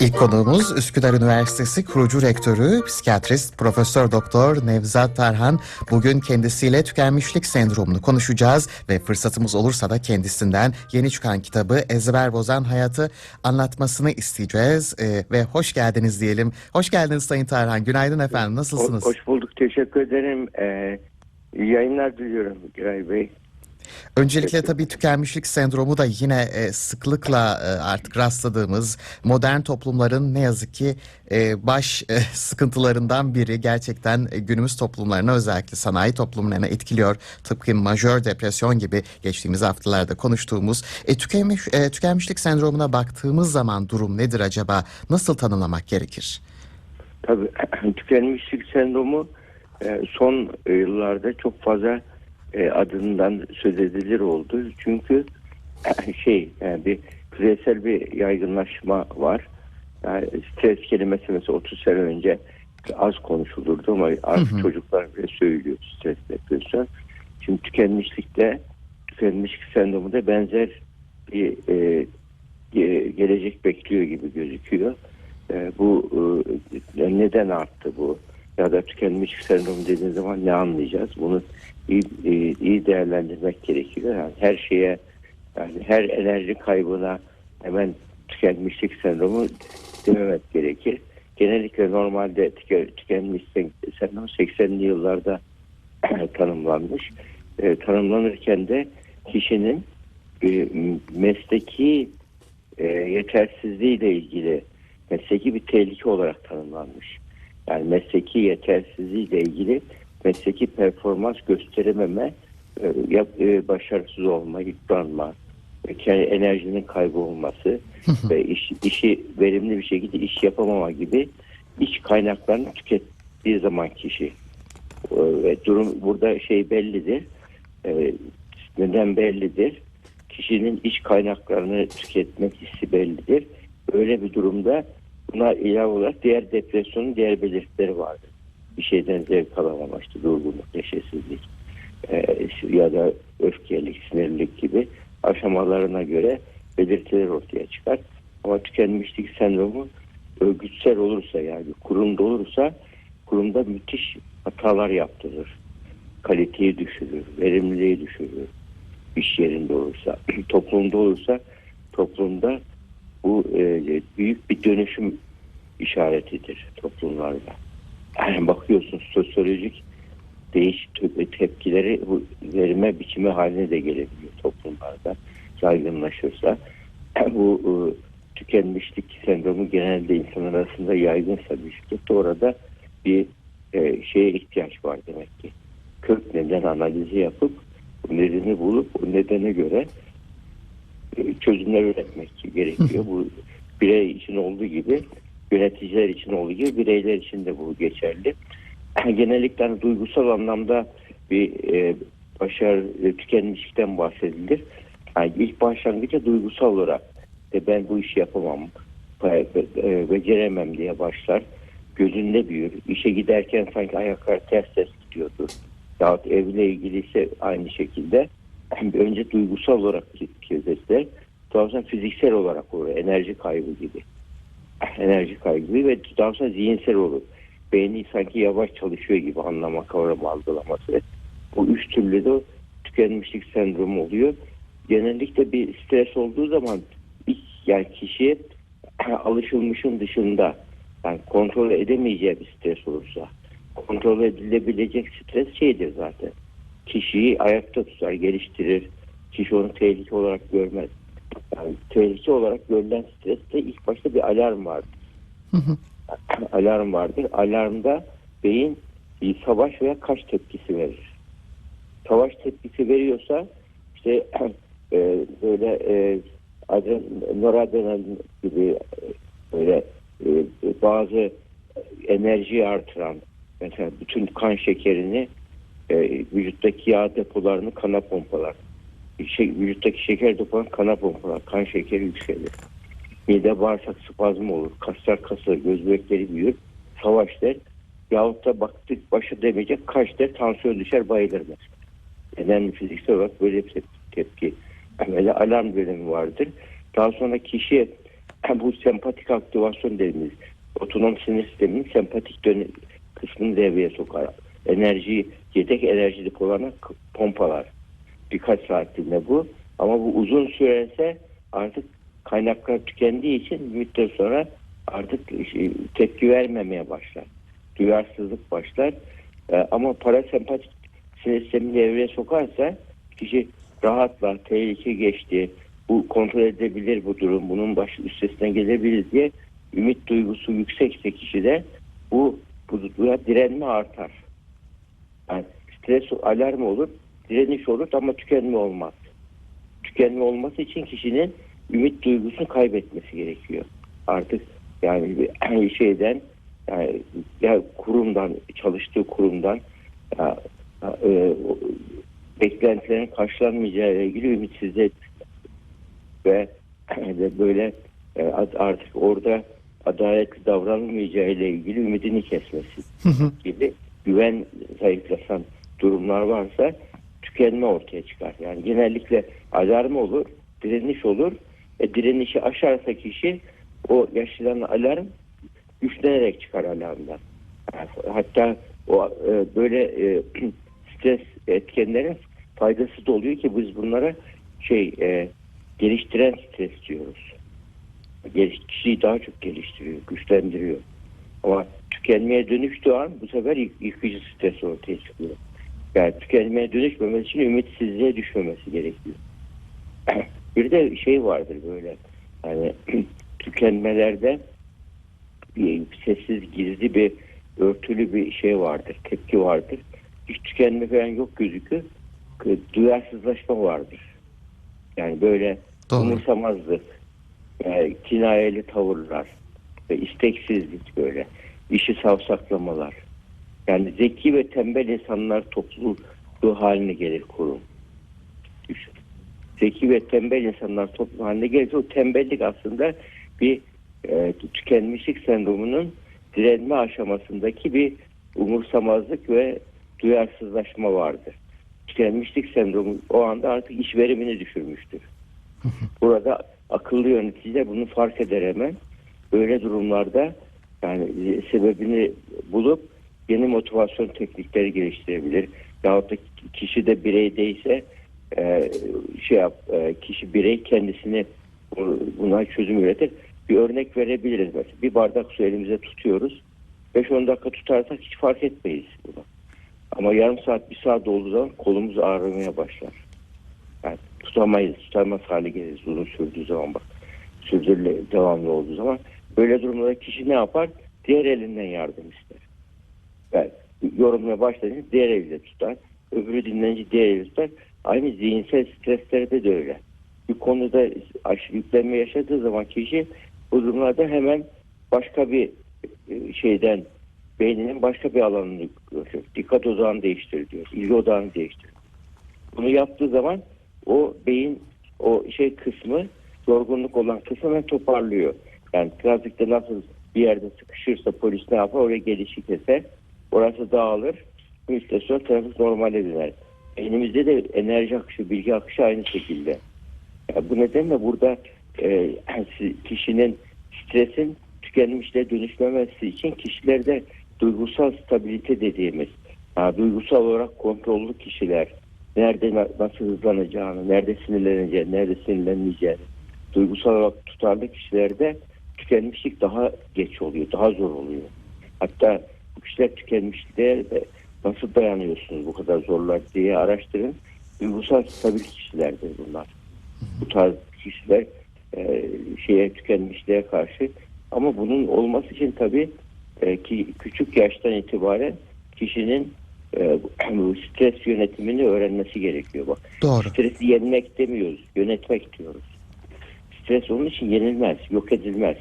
İlk konuğumuz Üsküdar Üniversitesi kurucu rektörü, psikiyatrist Profesör Doktor Nevzat Tarhan. Bugün kendisiyle tükenmişlik sendromunu konuşacağız ve fırsatımız olursa da kendisinden yeni çıkan kitabı Ezber Bozan Hayatı anlatmasını isteyeceğiz. Ee, ve hoş geldiniz diyelim. Hoş geldiniz Sayın Tarhan. Günaydın efendim. Nasılsınız? Hoş bulduk. Teşekkür ederim. Ee, iyi yayınlar diliyorum Giray Bey. Öncelikle tabii tükenmişlik sendromu da yine e, sıklıkla e, artık rastladığımız modern toplumların ne yazık ki e, baş e, sıkıntılarından biri. Gerçekten e, günümüz toplumlarını özellikle sanayi toplumlarına etkiliyor. Tıpkı majör depresyon gibi geçtiğimiz haftalarda konuştuğumuz. E, tükenmiş, e, tükenmişlik sendromuna baktığımız zaman durum nedir acaba? Nasıl tanımlamak gerekir? Tabii tükenmişlik sendromu son yıllarda çok fazla e, adından söz edilir oldu. Çünkü şey yani bir küresel bir yaygınlaşma var. Yani stres kelimesi mesela 30 sene önce az konuşulurdu ama artık Hı hı. çocuklar bile söylüyor stres depresyon. Şimdi tükenmişlikte tükenmişlik sendromu da benzer bir e, ge- gelecek bekliyor gibi gözüküyor. E, bu e, neden arttı bu? Ya da tükenmişlik sendromu dediğiniz zaman ne anlayacağız? Bunu iyi, iyi, iyi değerlendirmek gerekiyor. Yani her şeye yani her enerji kaybına hemen tükenmişlik sendromu dememek gerekir. Genellikle normalde tüke, tükenmişlik sendromu 80'li yıllarda tanımlanmış. E, tanımlanırken de kişinin e, mesleki e, yetersizliğiyle ilgili mesleki bir tehlike olarak tanımlanmış. Yani mesleki yetersizliğiyle ilgili mesleki performans gösterememe, e, e, başarısız olma, yıpranma, e, kendi enerjinin kaybolması ve iş, işi verimli bir şekilde iş yapamama gibi iç kaynaklarını tükettiği zaman kişi ve durum burada şey bellidir. Neden bellidir? Kişinin iç kaynaklarını tüketmek hissi bellidir. Öyle bir durumda buna ilave olarak diğer depresyonun diğer belirtileri vardır. Bir şeyden zevk alamama, işte durgunluk, neşesizlik e, ya da öfkelik, sinirlilik gibi aşamalarına göre belirtiler ortaya çıkar. Ama tükenmişlik sendromu örgütsel olursa yani kurumda olursa kurumda müthiş hatalar yaptırır. Kaliteyi düşürür, verimliliği düşürür. İş yerinde olursa, toplumda olursa toplumda bu e, büyük bir dönüşüm işaretidir toplumlarda. Yani bakıyorsun sosyolojik değiş tepkileri bu verime biçimi haline de gelebiliyor toplumlarda yaygınlaşırsa. Bu e, tükenmişlik sendromu genelde insan arasında yaygınsa bir şirkette orada bir e, şeye ihtiyaç var demek ki. Kök neden analizi yapıp nedeni bulup o nedene göre çözümler üretmek gerekiyor. bu birey için olduğu gibi yöneticiler için olduğu gibi bireyler için de bu geçerli. Genellikle hani duygusal anlamda bir e, başarı e, tükenmişlikten bahsedilir. Yani ilk başlangıçta duygusal olarak e, ben bu işi yapamam, e, e, beceremem diye başlar. Gözünde büyür. İşe giderken sanki ayaklar ters ters gidiyordur. Yahut evle ilgili ise aynı şekilde önce duygusal olarak kezetler. Daha sonra fiziksel olarak olur. Enerji kaybı gibi. Enerji kaybı ve daha sonra zihinsel olur. Beyni sanki yavaş çalışıyor gibi anlama, kavrama, algılaması. Bu üç türlü de tükenmişlik sendromu oluyor. Genellikle bir stres olduğu zaman yani kişi alışılmışın dışında yani kontrol edemeyeceği bir stres olursa kontrol edilebilecek stres şeydir zaten. Kişiyi ayakta tutar, geliştirir. Kişi onu tehlike olarak görmez. Yani tehlike olarak görülen streste ilk başta bir alarm vardır. alarm vardır. Alarmda beyin bir savaş veya kaç tepkisi verir. Savaş tepkisi veriyorsa işte e, böyle e, adren, noradrenalin gibi e, böyle e, bazı enerji artıran mesela bütün kan şekerini e, vücuttaki yağ depolarını kana pompalar. Şey, vücuttaki şeker depolarını kana pompalar. Kan şekeri yükselir. Mide bağırsak spazmı olur. Kaslar kasılır. Göz bebekleri büyür. Savaş der. Yahut da baktık başı demeyecek kaç der. Tansiyon düşer bayılır mesela. Önemli fiziksel olarak böyle bir tepki. Böyle alarm dönemi vardır. Daha sonra kişi bu sempatik aktivasyon dediğimiz otonom sinir sisteminin sempatik dönem kısmını devreye sokar. Enerji, yedek enerji depolarına k- pompalar. Birkaç saatliğine bu. Ama bu uzun sürerse artık kaynaklar tükendiği için bir müddet sonra artık şey, tepki vermemeye başlar. Duyarsızlık başlar. Ee, ama parasempatik sinir sistemini devreye sokarsa kişi rahatla tehlike geçti. Bu kontrol edebilir bu durum. Bunun baş üstesinden gelebilir diye ümit duygusu yüksekse kişide bu bu duyguya direnme artar. Yani stres alarm olur, direniş olur ama tükenme olmaz. Tükenme olması için kişinin ümit duygusunu kaybetmesi gerekiyor. Artık yani bir şeyden yani ya kurumdan çalıştığı kurumdan ya, e, beklentilerin karşılanmayacağı ile ilgili ümitsizlik ve de böyle e, artık orada adaletli davranılmayacağı ile ilgili ümidini kesmesi gibi güven zayıflasan durumlar varsa tükenme ortaya çıkar. Yani genellikle alarm olur, direniş olur. E, direnişi aşarsa kişi o yaşanan alarm güçlenerek çıkar alarmdan. Hatta o e, böyle e, stres etkenlerin faydası da oluyor ki biz bunlara şey e, geliştiren stres diyoruz. Geliş, kişiyi daha çok geliştiriyor, güçlendiriyor. Ama tükenmeye dönüştüğü an bu sefer yık- yıkıcı stres ortaya çıkıyor. Yani tükenmeye dönüşmemesi için ümitsizliğe düşmemesi gerekiyor. Bir de şey vardır böyle hani tükenmelerde bir sessiz gizli bir örtülü bir şey vardır, tepki vardır. Hiç tükenme falan yok gözükür. Duyarsızlaşma vardır. Yani böyle Doğru. umursamazlık, yani kinayeli tavırlar ve isteksizlik böyle. İşi savsaklamalar. Yani zeki ve tembel insanlar topluluğu haline gelir kurum. Düşün. Zeki ve tembel insanlar topluluğu haline gelirse o tembellik aslında bir e, tükenmişlik sendromunun direnme aşamasındaki bir umursamazlık ve duyarsızlaşma vardır. Tükenmişlik sendromu o anda artık iş verimini düşürmüştür. Burada akıllı yöneticiler bunu fark eder hemen. Böyle durumlarda yani sebebini bulup yeni motivasyon teknikleri geliştirebilir. Yahut da kişi de bireydeyse e, şey yap, e, kişi birey kendisini bu- buna çözüm üretir. Bir örnek verebiliriz mesela. Bir bardak su elimize tutuyoruz. 5-10 dakika tutarsak hiç fark etmeyiz bunu. Ama yarım saat, bir saat olduğu zaman kolumuz ağrımaya başlar. Yani tutamayız, tutamaz hale geliriz uzun sürdüğü zaman bak. Sürdürüle devamlı olduğu zaman. Böyle durumlarda kişi ne yapar? Diğer elinden yardım ister. Yani yorumlamaya başlayınca diğer eliyle tutar. Öbürü dinlenince diğer eliyle tutar. Aynı zihinsel streslerde de öyle. Bir konuda aşırı yüklenme yaşadığı zaman kişi bu durumlarda hemen başka bir e, şeyden beyninin başka bir alanını görüyor. Dikkat odağını değiştir diyor. İlgi odağını değiştir. Bunu yaptığı zaman o beyin o şey kısmı yorgunluk olan kısmı toparlıyor. Yani trafikte nasıl bir yerde sıkışırsa polis ne yapar? Oraya gelişi keser. Orası dağılır. Bir müddet sonra trafik normale döner. Beynimizde de enerji akışı, bilgi akışı aynı şekilde. Ya bu nedenle burada e, kişinin stresin tükenmişle dönüşmemesi için kişilerde duygusal stabilite dediğimiz ha, duygusal olarak kontrollü kişiler nerede na- nasıl hızlanacağını, nerede sinirleneceğini, nerede sinirlenmeyeceğini duygusal olarak tutarlı kişilerde tükenmişlik daha geç oluyor, daha zor oluyor. Hatta bu kişiler tükenmişliğe nasıl dayanıyorsunuz bu kadar zorlar diye araştırın. Duygusal stabil kişilerdir bunlar. Bu tarz kişiler e, şeye tükenmişliğe karşı ama bunun olması için tabii e, ki küçük yaştan itibaren kişinin e, stres yönetimini öğrenmesi gerekiyor bak. Doğru. Stresi yenmek demiyoruz, yönetmek diyoruz. Stres onun için yenilmez, yok edilmez.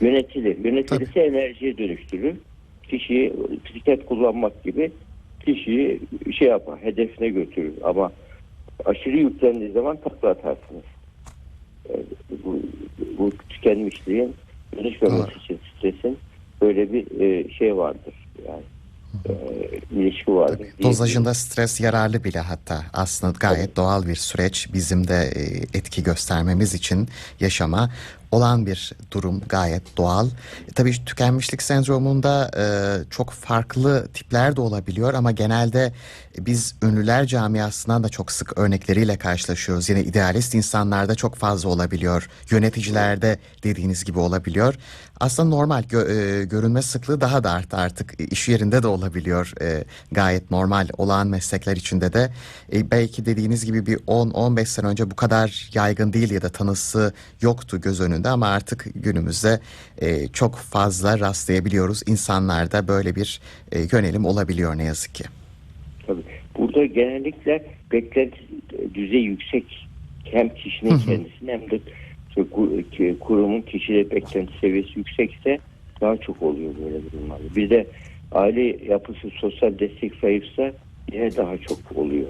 Yönetilir. Yönetilirse enerjiye dönüştürür. Kişiyi bisiklet kullanmak gibi kişiyi şey yapar, hedefine götürür. Ama aşırı yüklendiği zaman takla atarsınız. Bu, bu tükenmişliğin dönüşmemesi için stresin böyle bir e, şey vardır. Yani e, ilişki vardır. Dozajında stres yararlı bile hatta aslında gayet doğal bir süreç bizim de e, etki göstermemiz için yaşama. Olan bir durum gayet doğal. E, tabii tükenmişlik sendromunda e, çok farklı tipler de olabiliyor ama genelde biz ünlüler camiasından da çok sık örnekleriyle karşılaşıyoruz. Yine idealist insanlarda çok fazla olabiliyor. Yöneticilerde dediğiniz gibi olabiliyor. Aslında normal gö- e, görünme sıklığı daha da arttı artık. İş yerinde de olabiliyor. E, gayet normal olağan meslekler içinde de. E, belki dediğiniz gibi bir 10-15 sene önce bu kadar yaygın değil ya da tanısı yoktu göz önünde ama artık günümüzde e, çok fazla rastlayabiliyoruz. İnsanlarda böyle bir e, yönelim olabiliyor ne yazık ki. Tabii. Burada genellikle beklenti düzeyi yüksek hem kişinin kendisinin hem de kurumun kişide beklenti seviyesi yüksekse daha çok oluyor böyle durumlarda. Bir de aile yapısı sosyal destek zayıfsa yine daha çok oluyor.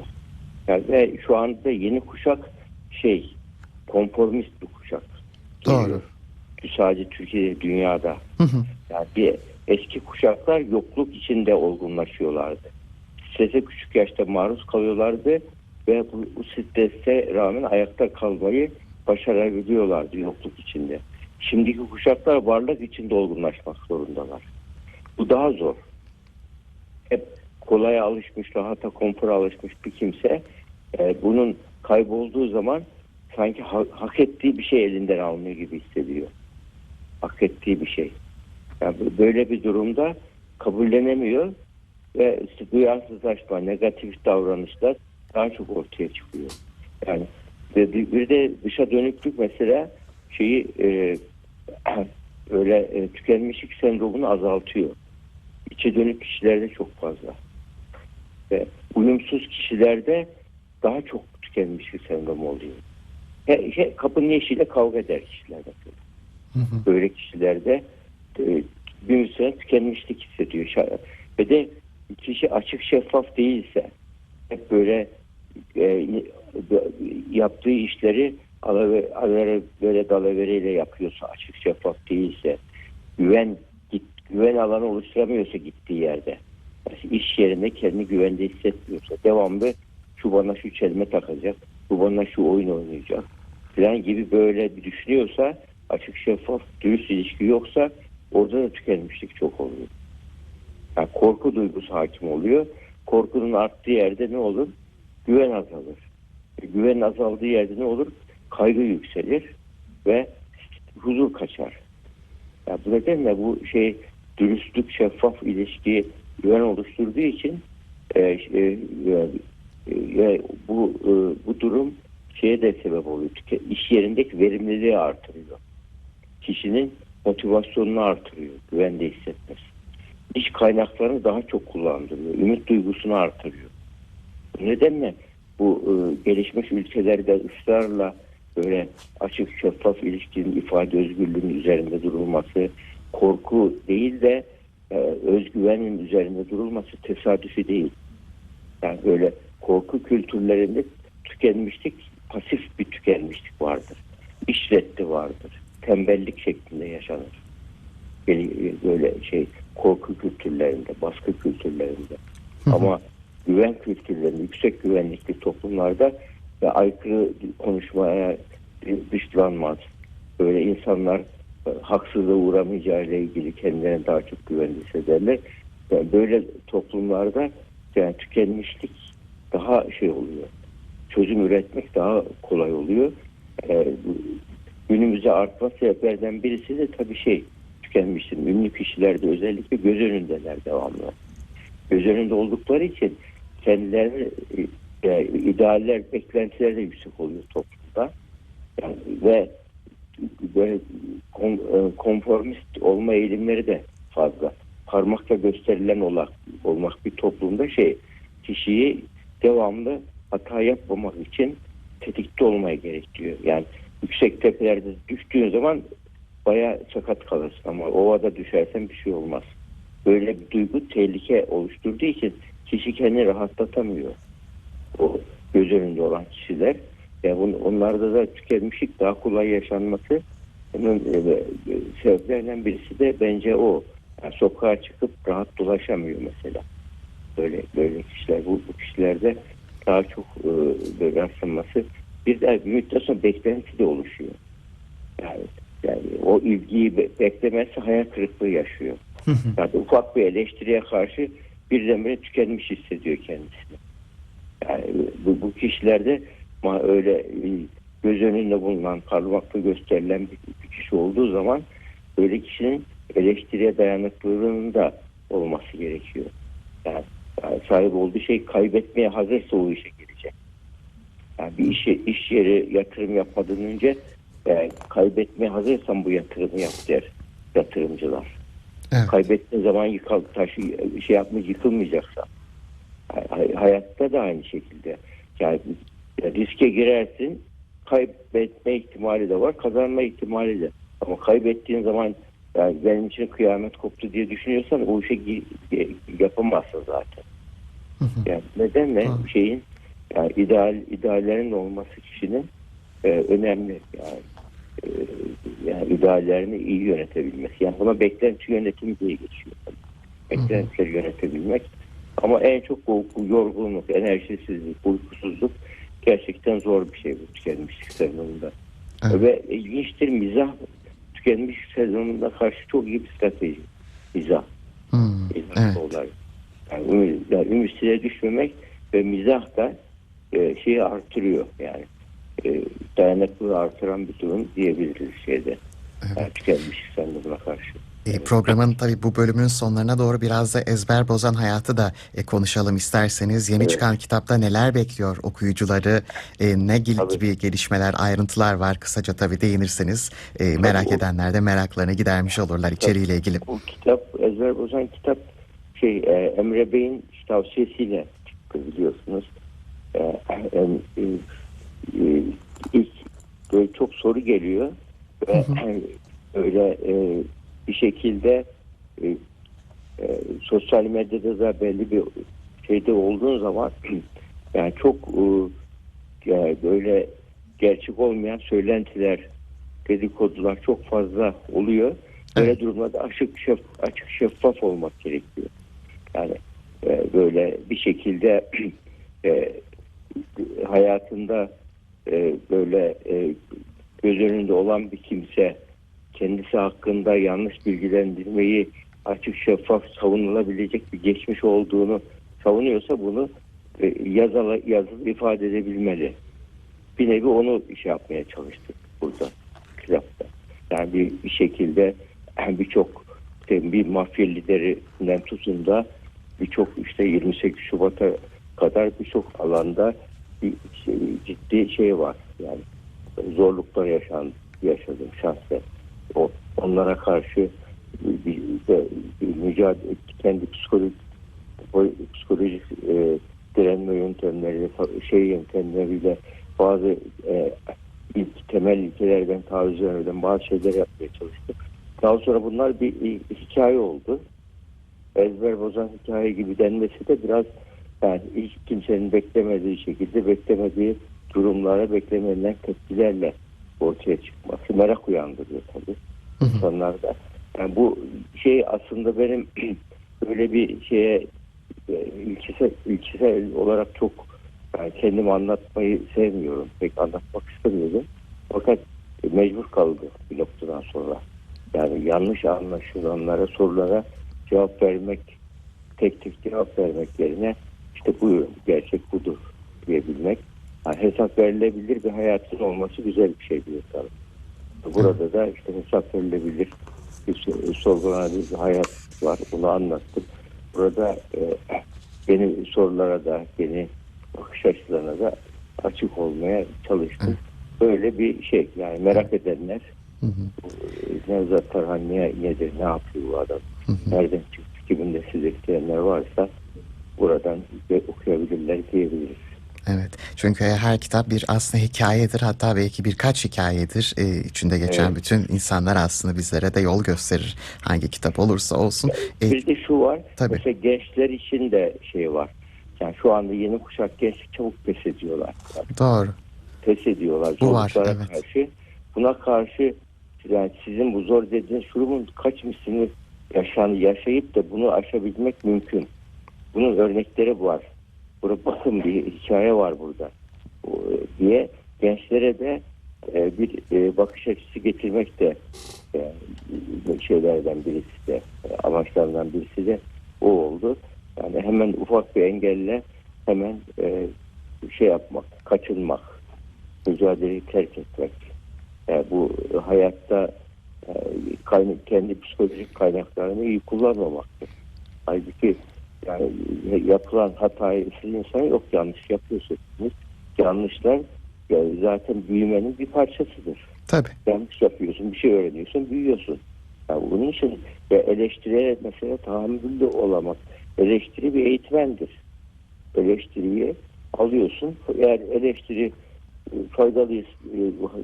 Yani ve şu anda yeni kuşak şey konformist bir kuşak. Doğru. Sadece Türkiye'de dünyada. Yani bir eski kuşaklar yokluk içinde olgunlaşıyorlardı. Strese küçük yaşta maruz kalıyorlardı ve bu, bu strese rağmen ayakta kalmayı başarabiliyorlardı yokluk içinde. Şimdiki kuşaklar varlık içinde olgunlaşmak zorundalar. Bu daha zor. Hep kolaya alışmış, rahata, konfora alışmış bir kimse e, bunun kaybolduğu zaman sanki ha, hak ettiği bir şey elinden almıyor gibi hissediyor. Hak ettiği bir şey. Yani böyle bir durumda kabullenemiyor ve duyarsızlaşma, negatif davranışlar daha çok ortaya çıkıyor. Yani bir de dışa dönüklük mesela şeyi e, öyle e, tükenmişlik sendromunu azaltıyor. İçe dönük kişilerde çok fazla. Ve uyumsuz kişilerde daha çok tükenmişlik sendromu oluyor. He, kapının eşiyle kavga eder kişiler mesela. Hı hı. Böyle kişilerde e, bir süre tükenmişlik hissediyor. Ve de kişi açık şeffaf değilse hep böyle e, yaptığı işleri alavere, böyle dalavereyle yapıyorsa açık şeffaf değilse güven git, güven alanı oluşturamıyorsa gittiği yerde yani iş yerinde kendini güvende hissetmiyorsa devamlı şu bana şu çelme takacak bu bana şu oyun oynayacak falan gibi böyle bir düşünüyorsa açık şeffaf dürüst ilişki yoksa orada da tükenmişlik çok oluyor. Yani korku duygusu hakim oluyor. Korkunun arttığı yerde ne olur? Güven azalır. E, güven azaldığı yerde ne olur? Kaygı yükselir ve huzur kaçar. Yani bu nedenle bu şey dürüstlük, şeffaf ilişki güven oluşturduğu için e, e, e, bu e, bu durum şeye de sebep oluyor. İş yerindeki verimliliği artırıyor. Kişinin motivasyonunu artırıyor. Güvende hissetmesi. İş kaynaklarını daha çok kullandırıyor. Ümit duygusunu artırıyor. Bu nedenle bu e, gelişmiş ülkelerde ısrarla böyle açık şeffaf ilişkinin ifade özgürlüğünün üzerinde durulması korku değil de e, özgüvenin üzerinde durulması tesadüfi değil. Yani böyle korku kültürlerinde tükenmişlik pasif bir tükenmişlik vardır. İş reddi vardır. Tembellik şeklinde yaşanır. Böyle şey korku kültürlerinde, baskı kültürlerinde. Hı hı. Ama güven kültürlerinde, yüksek güvenlikli toplumlarda ve aykırı konuşmaya dışlanmaz. Böyle insanlar e, haksızlığa uğramayacağı ile ilgili kendilerine daha çok güvenli hissederler. Yani böyle toplumlarda yani tükenmişlik daha şey oluyor. Çözüm üretmek daha kolay oluyor. Ee, günümüze artma sebeplerden birisi de tabii şey tükenmiştir. Ünlü kişilerde özellikle göz önündeler devamlı. Göz önünde oldukları için kendilerine e, idealler, beklentiler de yüksek oluyor toplumda. Yani, ve böyle e, konformist olma eğilimleri de fazla. Parmakla gösterilen olmak, olmak bir toplumda şey kişiyi devamlı hata yapmamak için tetikte olmaya gerekiyor. Yani yüksek tepelerde düştüğün zaman baya sakat kalırsın ama ovada düşersen bir şey olmaz. Böyle bir duygu tehlike oluşturduğu için kişi kendini rahatlatamıyor. O göz önünde olan kişiler. Yani onlarda da tükenmişlik daha kolay yaşanması bunun e, e, sebeplerinden birisi de bence o. Yani sokağa çıkıp rahat dolaşamıyor mesela. Böyle böyle kişiler bu, bu kişilerde daha çok e, böyle rastlanması bir de bir müddet sonra beklenti de oluşuyor. Yani, yani ilgiyi be- beklemezse hayal kırıklığı yaşıyor. Yani ufak bir eleştiriye karşı birdenbire tükenmiş hissediyor kendisini. Yani bu, bu kişilerde ma- öyle e, göz önünde bulunan, parmakla gösterilen bir, bir kişi olduğu zaman böyle kişinin eleştiriye dayanıklılığının da olması gerekiyor. Yani, yani sahip olduğu şey kaybetmeye hazırsa o işe girecek. Yani bir işe, iş yeri yatırım yapmadan önce e, kaybetmeye hazırsan bu yatırımı yap der yatırımcılar. Evet. Kaybettiğin zaman yıkal, taşı şey yapmış yıkılmayacaksa. Hay- Hayatta da aynı şekilde. Yani riske girersin kaybetme ihtimali de var kazanma ihtimali de. Ama kaybettiğin zaman yani benim için kıyamet koptu diye düşünüyorsan o işe gi- yapamazsın zaten. Yani neden mi? Doğru. Şeyin yani ideal ideallerin olması kişinin e, önemli yani. E, yani ideallerini iyi yönetebilmesi. Yani buna beklenti yönetimi diye geçiyor. Beklentileri yönetebilmek. Ama en çok yorgunluk, enerjisizlik, uykusuzluk gerçekten zor bir şey bu tükenmişlik sezonunda. Evet. Ve ilginçtir mizah tükenmişlik sezonunda karşı çok iyi bir strateji. Mizah. Hmm, mizah Evet. olarak. Yani, ümit, yani ümitsizliğe düşmemek ve mizah da e, şeyi artırıyor yani. E, dayanıklılığı artıran bir durum diyebiliriz şeyde. Yani tükenmişlik sendromuna karşı. E, programın tabii bu bölümün sonlarına doğru biraz da ezber bozan hayatı da e, konuşalım isterseniz. Yeni Evet. çıkan kitapta neler bekliyor okuyucuları, e, ne gibi, Tabii. gelişmeler, ayrıntılar var kısaca tabii değinirseniz e, merak o- edenler de meraklarını gidermiş olurlar içeriğiyle ilgili. Bu kitap Ezber Bozan kitap şey e, Emre Bey'in tavsiyesiyle çıktı biliyorsunuz. E, e, e, e, ilk böyle çok soru geliyor ve öyle e, bir şekilde e, e, sosyal medyada da belli bir şeyde olduğun zaman yani çok e, yani böyle gerçek olmayan söylentiler dedikodular çok fazla oluyor. Böyle Evet. durumlarda açık şef, açık şeffaf olmak gerekiyor. Yani e, böyle bir şekilde e, hayatında e, böyle e, göz önünde olan bir kimse kendisi hakkında yanlış bilgilendirmeyi açık şeffaf savunulabilecek bir geçmiş olduğunu savunuyorsa bunu e, yazılı, yazılı ifade edebilmeli. Bir nevi onu şey yapmaya çalıştık burada kitapta. Yani bir, bir şekilde birçok bir mafya liderinden tutun da birçok işte 28 Şubat'a kadar birçok alanda bir şey, ciddi şey var. Yani zorluklar yaşan, yaşadım şahsen. O, onlara karşı bir, bir, bir mücadele kendi psikolojik psikolojik e, direnme yöntemleriyle şey yöntemleriyle bazı e, ilk temel ilkelerden taviz vermeden bazı şeyler yapmaya çalıştım. Daha sonra bunlar bir, bir hikaye oldu. Ezber bozan hikaye gibi denmesi de biraz yani hiç kimsenin beklemediği şekilde beklemediği durumlara beklemenilen tepkilerle ortaya çıkması merak uyandırıyor tabii insanlarda. Yani bu şey aslında benim böyle bir şeye e, ilkesel, ilkesel olarak çok yani kendimi anlatmayı sevmiyorum. Pek anlatmak istemiyorum. Fakat mecbur kaldı bir noktadan sonra. Yani yanlış anlaşılanlara, sorulara cevap vermek, tek tek cevap vermek yerine işte buyurun gerçek budur diyebilmek. Yani hesap verilebilir bir hayatın olması güzel bir şey bir insanın. Burada da işte hesap verilebilir bir sorgulanabilir bir hayat var. Bunu anlattım. Burada e, yeni sorulara da yeni bakış açılarına da açık olmaya çalıştım. Böyle bir şey yani merak edenler Hı hı. e, Nevzat Tarhan ne, nedir, ne yapıyor bu adam, nereden çıktı, kimin nesili isteyenler varsa buradan okuyabilirler diyebiliriz. Evet. Çünkü her kitap bir aslında hikayedir. Hatta belki birkaç hikayedir. Ee, içinde geçen Evet. bütün insanlar aslında bizlere de yol gösterir. Hangi kitap olursa olsun. Ee, Bir de şu var. Tabii. Mesela gençler için de şey var. Yani şu anda yeni kuşak gençlik çabuk pes ediyorlar. Doğru. pes ediyorlar Bu var, evet. karşı. Buna karşı yani sizin bu zor dediğiniz şurumun kaç mislini yaşan, yaşayıp da bunu aşabilmek mümkün. Bunun örnekleri var. Bakın bir hikaye var burada. O, diye gençlere de e, bir e, bakış açısı getirmek de e, şeylerden birisi de e, amaçlarından birisi de o oldu. Yani hemen ufak bir engelle hemen e, şey yapmak, kaçınmak, mücadeleyi terk etmek. Yani bu hayatta e, kendi psikolojik kaynaklarını iyi kullanmamaktır. Halbuki yani yapılan hatayı siz insan yok yanlış yapıyorsunuz. Yanlışlar yani zaten büyümenin bir parçasıdır. Tabii. Yanlış yapıyorsun, bir şey öğreniyorsun, büyüyorsun. Yani bunun için ve eleştiriye mesela tahammüllü olamak. Eleştiri bir eğitmendir. Eleştiriyi alıyorsun. Eğer eleştiri e, faydalı e,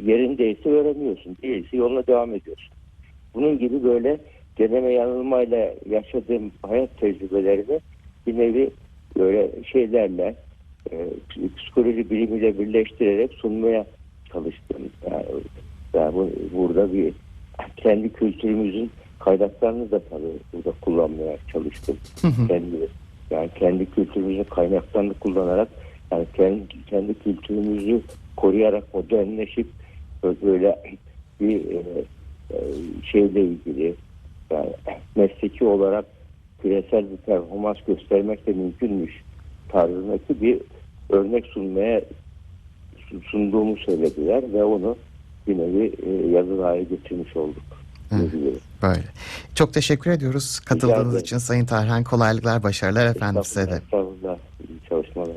yerindeyse öğreniyorsun. Değilse yoluna devam ediyorsun. Bunun gibi böyle deneme yanılmayla yaşadığım hayat tecrübelerini bir nevi böyle şeylerle e, psikoloji bilimiyle birleştirerek sunmaya çalıştım. Yani, yani bu, burada bir kendi kültürümüzün kaynaklarını da tabii burada kullanmaya çalıştım. kendi yani kendi kültürümüzün kaynaklarını kullanarak yani kendi, kendi kültürümüzü koruyarak modernleşip böyle bir e, e, şeyle ilgili yani mesleki olarak küresel bir performans göstermek de mümkünmüş tarzındaki bir örnek sunmaya sunduğumu söylediler ve onu bir nevi e, yazı hale getirmiş olduk. diyebilirim. Böyle. Çok teşekkür ediyoruz katıldığınız için Sayın Tarhan. Kolaylıklar, başarılar efendim size de. Estağfurullah. İyi çalışmalar.